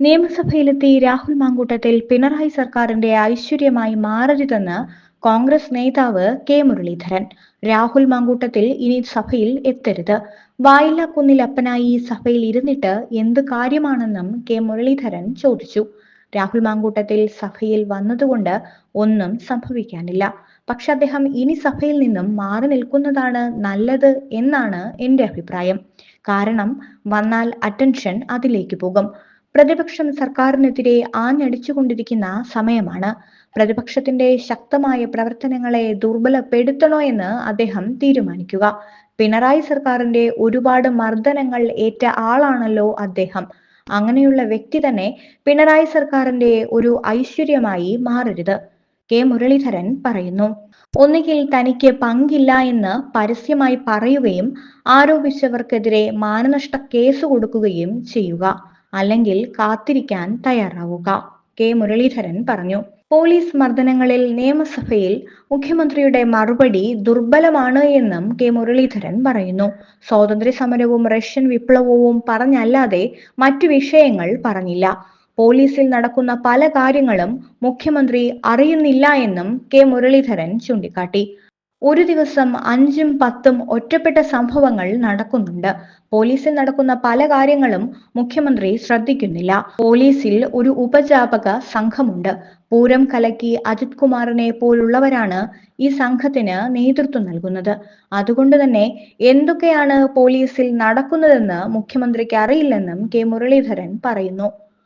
നിയമസഭയിലെത്തി രാഹുൽ മാങ്കൂട്ടത്തിൽ പിണറായി സർക്കാരിന്റെ ഐശ്വര്യമായി മാറരുതെന്ന് കോൺഗ്രസ് നേതാവ് കെ മുരളീധരൻ. രാഹുൽ മാങ്കൂട്ടത്തിൽ ഇനി സഭയിൽ എത്തരുത്. വായില്ല കുന്നിൽ അപ്പനായി സഭയിൽ ഇരുന്നിട്ട് എന്ത് കാര്യമാണെന്നും കെ മുരളീധരൻ ചോദിച്ചു. രാഹുൽ മാങ്കൂട്ടത്തിൽ സഭയിൽ വന്നതുകൊണ്ട് ഒന്നും സംഭവിക്കാനില്ല. പക്ഷെ അദ്ദേഹം ഇനി സഭയിൽ നിന്നും മാറി നിൽക്കുന്നതാണ് നല്ലത് എന്നാണ് എന്റെ അഭിപ്രായം. കാരണം വന്നാൽ അറ്റൻഷൻ അതിലേക്ക് പോകും. പ്രതിപക്ഷം സർക്കാരിനെതിരെ ആഞ്ഞടിച്ചുകൊണ്ടിരിക്കുന്ന സമയമാണ്. പ്രതിപക്ഷത്തിന്റെ ശക്തമായ പ്രവർത്തനങ്ങളെ ദുർബലപ്പെടുത്തണോ എന്ന് അദ്ദേഹം തീരുമാനിക്കുക. പിണറായി സർക്കാരിന്റെ ഒരുപാട് മർദ്ദനങ്ങൾ ഏറ്റ ആളാണല്ലോ അദ്ദേഹം. അങ്ങനെയുള്ള വ്യക്തി തന്നെ പിണറായി സർക്കാരിന്റെ ഒരു ഐശ്വര്യമായി മാറരുത്. കെ. മുരളീധരൻ പറയുന്നു ഒന്നുകിൽ തനിക്ക് പങ്കില്ല എന്ന് പരസ്യമായി പറയുകയും ആരോപിച്ചവർക്കെതിരെ മാനനഷ്ട കേസ് കൊടുക്കുകയും ചെയ്യുക. അല്ലെങ്കിൽ കാത്തിരിക്കാൻ തയ്യാറാവുക. കെ. മുരളീധരൻ പറഞ്ഞു. പോലീസ് മർദ്ദനങ്ങളിൽ നിയമസഭയിൽ മുഖ്യമന്ത്രിയുടെ മറുപടി ദുർബലമാണ് എന്നും കെ. മുരളീധരൻ പറയുന്നു. സ്വാതന്ത്ര്യ സമരവും റഷ്യൻ വിപ്ലവവും പറഞ്ഞല്ലാതെ മറ്റു വിഷയങ്ങൾ പറഞ്ഞില്ല. പോലീസിൽ നടക്കുന്ന പല കാര്യങ്ങളും മുഖ്യമന്ത്രി അറിയുന്നില്ല എന്നും കെ. മുരളീധരൻ ചൂണ്ടിക്കാട്ടി. ഒരു ദിവസം അഞ്ചും പത്തും ഒറ്റപ്പെട്ട സംഭവങ്ങൾ നടക്കുന്നുണ്ട്. പോലീസിൽ നടക്കുന്ന പല കാര്യങ്ങളും മുഖ്യമന്ത്രി ശ്രദ്ധിക്കുന്നില്ല. പോലീസിൽ ഒരു ഉപജാപക സംഘമുണ്ട്. പൂരം കലക്കി അജിത് കുമാറിനെ പോലുള്ളവരാണ് ഈ സംഘത്തിന് നേതൃത്വം നൽകുന്നത്. അതുകൊണ്ട് തന്നെ എന്തൊക്കെയാണ് പോലീസിൽ നടക്കുന്നതെന്ന് മുഖ്യമന്ത്രിക്ക് അറിയില്ലെന്നും കെ മുരളീധരൻ പറയുന്നു.